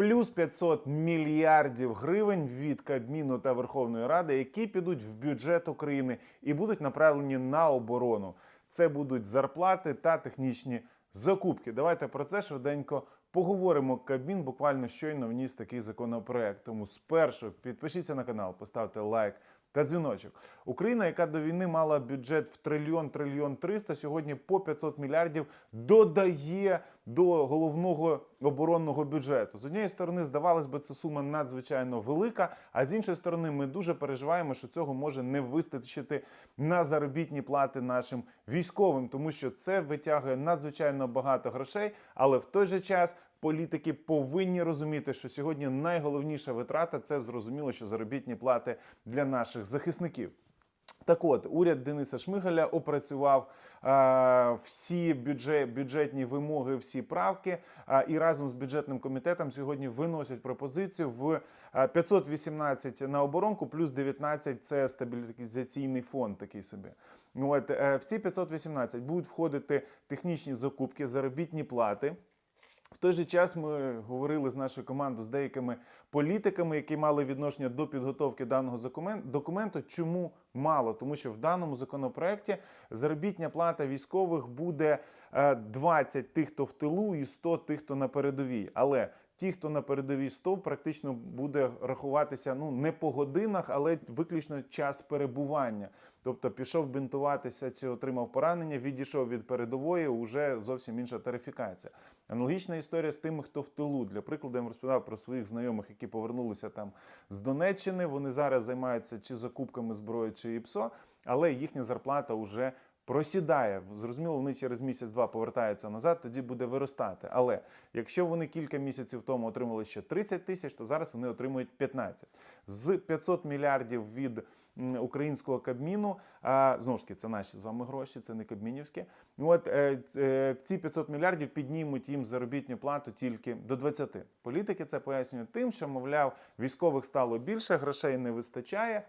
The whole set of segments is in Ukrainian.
плюс 500 мільярдів гривень від Кабміну та Верховної Ради, які підуть в бюджет України і будуть направлені на оборону. Це будуть зарплати та технічні закупки. Давайте про це швиденько поговоримо. Кабмін буквально щойно вніс такий законопроект. Тому спершу підпишіться на канал, поставте лайк. Та дзвіночок. Україна, яка до війни мала бюджет в трильйон, трильйон 300, сьогодні по 500 мільярдів додає до головного оборонного бюджету. З однієї сторони, здавалось би, це сума надзвичайно велика. А з іншої сторони, ми дуже переживаємо, що цього може не вистачити на заробітні плати нашим військовим, тому що це витягує надзвичайно багато грошей, але в той же час. Політики повинні розуміти, що сьогодні найголовніша витрата це зрозуміло, що заробітні плати для наших захисників. Так от, уряд Дениса Шмигаля опрацював е, всі бюджет, бюджетні вимоги, всі правки, е, і разом з бюджетним комітетом сьогодні виносять пропозицію в е, 518 на оборонку, плюс 19 – це стабілізаційний фонд такий собі. От, е, в ці 518 будуть входити технічні закупки, заробітні плати. В той же час ми говорили з нашою командою з деякими політиками, які мали відношення до підготовки даного документу. Чому мало? Тому що в даному законопроекті заробітня плата військових буде е, 20 тих, хто в тилу, і 100 тих, хто на передовій. Але ті, хто на передовій 100, практично буде рахуватися ну не по годинах, але виключно час перебування. Тобто пішов бінтуватися чи отримав поранення, відійшов від передової, уже зовсім інша тарифікація. Аналогічна історія з тими, хто в тилу. Для прикладу, я вам розповідав про своїх знайомих, які повернулися там з Донеччини. Вони зараз займаються чи закупками зброї, чи ІПСО, але їхня зарплата вже просідає. Зрозуміло, вони через місяць-два повертаються назад, тоді буде виростати. Але якщо вони кілька місяців тому отримали ще 30 тисяч, то зараз вони отримують 15. З 500 мільярдів від українського кабміну, а знову ж таки, це наші з вами гроші, це не кабмінівські. От е, е, ці 500 мільярдів піднімуть їм заробітну плату тільки до 20. Політики це пояснюють тим, що мовляв, військових стало більше, грошей не вистачає.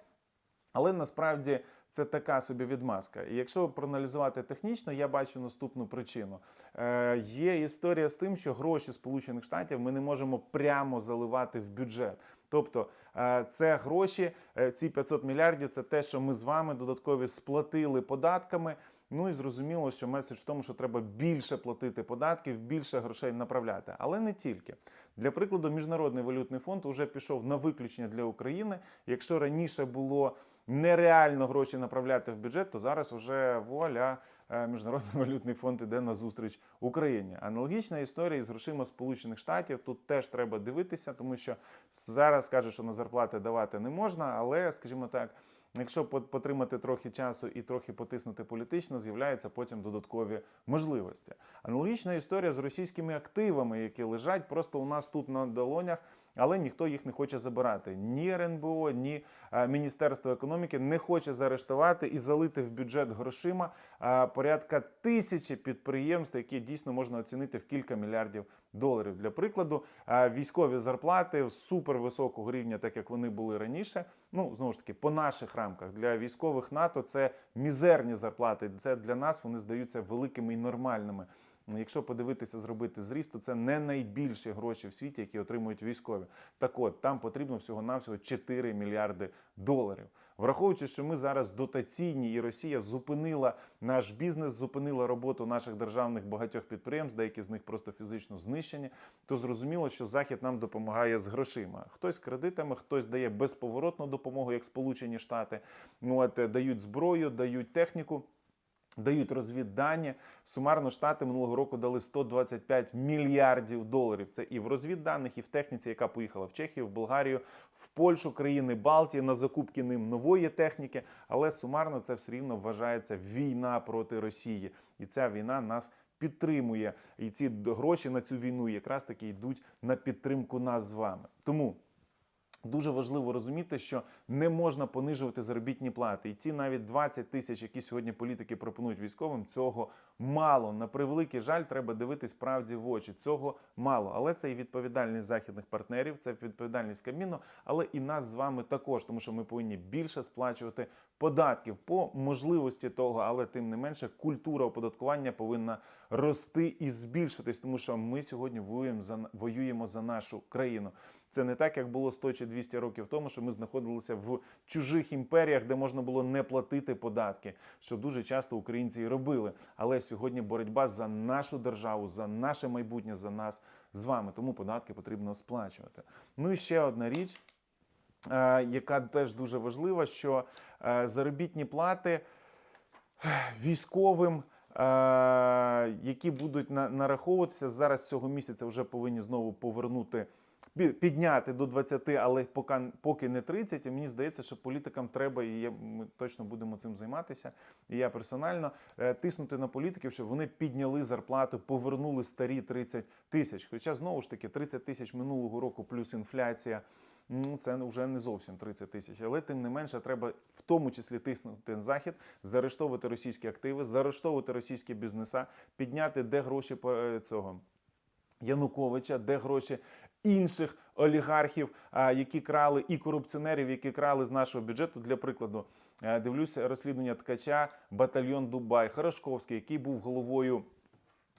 Але насправді це така собі відмазка. І якщо проаналізувати технічно, я бачу наступну причину. Е, є історія з тим, що гроші Сполучених Штатів ми не можемо прямо заливати в бюджет. Тобто е, це гроші, е, ці 500 мільярдів, це те, що ми з вами додаткові сплатили податками. Ну і зрозуміло, що меседж в тому, що треба більше платити податків, більше грошей направляти. Але не тільки. Для прикладу, Міжнародний валютний фонд вже пішов на виключення для України. Якщо раніше було нереально гроші направляти в бюджет, то зараз вже вуаля. е, Міжнародний валютний фонд іде на зустріч Україні. Аналогічна історія із грошима Сполучених Штатів. Тут теж треба дивитися, тому що зараз кажуть, що на зарплати давати не можна, але, скажімо так, Якщо потримати трохи часу і трохи потиснути політично, з'являються потім додаткові можливості. Аналогічна історія з російськими активами, які лежать просто у нас тут на долонях, але ніхто їх не хоче забирати. Ні РНБО, ні е, Міністерство економіки не хоче заарештувати і залити в бюджет грошима е, порядка тисячі підприємств, які дійсно можна оцінити в кілька мільярдів доларів. Для прикладу, е, військові зарплати супервисокого рівня, так як вони були раніше. Ну знову ж таки, по наших рамках для військових НАТО це мізерні зарплати. Це для нас вони здаються великими і нормальними. Ну, Якщо подивитися, зробити зріст, то це не найбільші гроші в світі, які отримують військові. Так от там потрібно всього навсього 4 мільярди доларів. Враховуючи, що ми зараз дотаційні, і Росія зупинила наш бізнес, зупинила роботу наших державних багатьох підприємств, деякі з них просто фізично знищені, то зрозуміло, що Захід нам допомагає з грошима. Хтось кредитами, хтось дає безповоротну допомогу, як Сполучені Штати. Ну от е, дають зброю, дають техніку. Дають розвіддані. Сумарно штати минулого року дали 125 мільярдів доларів. Це і в розвідданих, і в техніці, яка поїхала в Чехію, в Болгарію, в Польщу, країни Балтії на закупки ним нової техніки. Але сумарно це все рівно вважається війна проти Росії, і ця війна нас. Підтримує і ці гроші на цю війну якраз таки йдуть на підтримку нас з вами. Тому Дуже важливо розуміти, що не можна понижувати заробітні плати. І ті навіть 20 тисяч, які сьогодні політики пропонують військовим, цього мало. На превеликий жаль, треба дивитись правді в очі. Цього мало. Але це і відповідальність західних партнерів, це відповідальність Кабміну, але і нас з вами також, тому що ми повинні більше сплачувати податків по можливості того, але тим не менше культура оподаткування повинна рости і збільшуватись, тому що ми сьогодні воюємо за воюємо за нашу країну. Це не так, як було 100 чи 200 років тому, що ми знаходилися в чужих імперіях, де можна було не платити податки, що дуже часто українці і робили. Але сьогодні боротьба за нашу державу, за наше майбутнє, за нас з вами. Тому податки потрібно сплачувати. Ну і ще одна річ, е, яка теж дуже важлива, що е, заробітні плати військовим. е, Які будуть нараховуватися зараз цього місяця, вже повинні знову повернути підняти до 20, але поки, не 30. І мені здається, що політикам треба, і ми точно будемо цим займатися. І я персонально е, тиснути на політиків, щоб вони підняли зарплату, повернули старі 30 тисяч. Хоча знову ж таки 30 тисяч минулого року плюс інфляція. Ну, це вже не зовсім 30 тисяч, але тим не менше треба в тому числі тиснути на захід, заарештовувати російські активи, заарештовувати російські бізнеса, підняти де гроші е, цього Януковича, де гроші інших олігархів, які крали і корупціонерів, які крали з нашого бюджету. Для прикладу, е, дивлюся розслідування ткача, батальйон Дубай, Хорошковський, який був головою.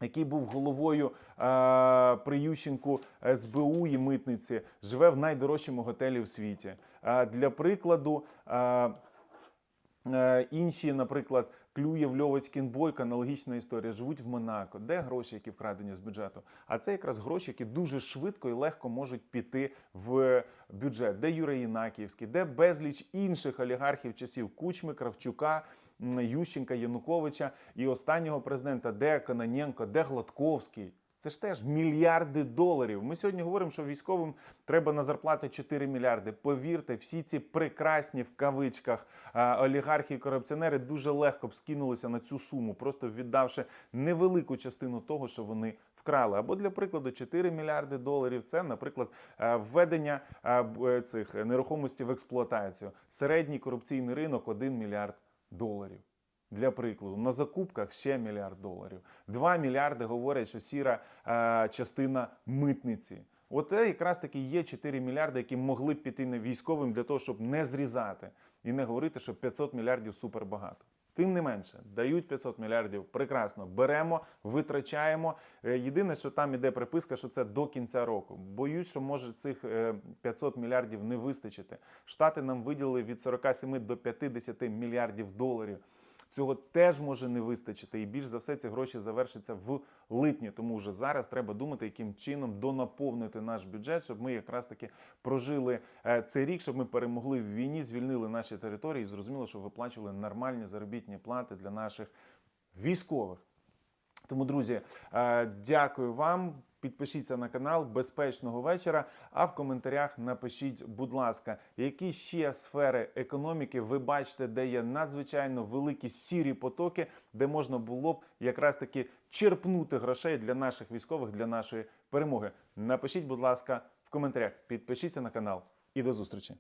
Який був головою е, при Ющенку СБУ і митниці, живе в найдорожчому готелі у світі. Е, для прикладу, е, Е, Інші, наприклад, Клюєв, Льовочкін, Бойко, аналогічна історія, живуть в Монако. Де гроші, які вкрадені з бюджету? А це якраз гроші, які дуже швидко і легко можуть піти в бюджет. Де Юрій Інакіївський, де безліч інших олігархів часів Кучми, Кравчука, Ющенка, Януковича і останнього президента, де Кананенко, де Гладковський. Це ж теж мільярди доларів. Ми сьогодні говоримо, що військовим треба на зарплати 4 мільярди. Повірте, всі ці прекрасні в кавичках олігархи і корупціонери дуже легко б скинулися на цю суму, просто віддавши невелику частину того, що вони вкрали. Або для прикладу, 4 мільярди доларів. Це, наприклад, введення е, цих нерухомості в експлуатацію. Середній корупційний ринок 1 мільярд доларів. Для прикладу, на закупках ще мільярд доларів. 2 мільярди говорять, що сіра е, частина митниці. От якраз таки є 4 мільярди, які могли б піти на військовим для того, щоб не зрізати і не говорити, що 500 мільярдів супер багато. Тим не менше, дають 500 мільярдів. Прекрасно, беремо, витрачаємо. Е, Єдине, що там іде приписка, що це до кінця року. Боюсь, що може цих е, 500 мільярдів не вистачити. Штати нам виділили від 47 до 50 мільярдів доларів. Цього теж може не вистачити, і більш за все ці гроші завершаться в липні. Тому вже зараз треба думати, яким чином донаповнити наш бюджет, щоб ми якраз таки прожили е, цей рік, щоб ми перемогли в війні, звільнили наші території і зрозуміло, що виплачували нормальні заробітні плати для наших військових. Тому, друзі, е, дякую вам. Підпишіться на канал безпечного вечора. А в коментарях напишіть, будь ласка, які ще сфери економіки ви бачите, де є надзвичайно великі сірі потоки, де можна було б якраз таки черпнути грошей для наших військових, для нашої перемоги. Напишіть, будь ласка, в коментарях. Підпишіться на канал і до зустрічі.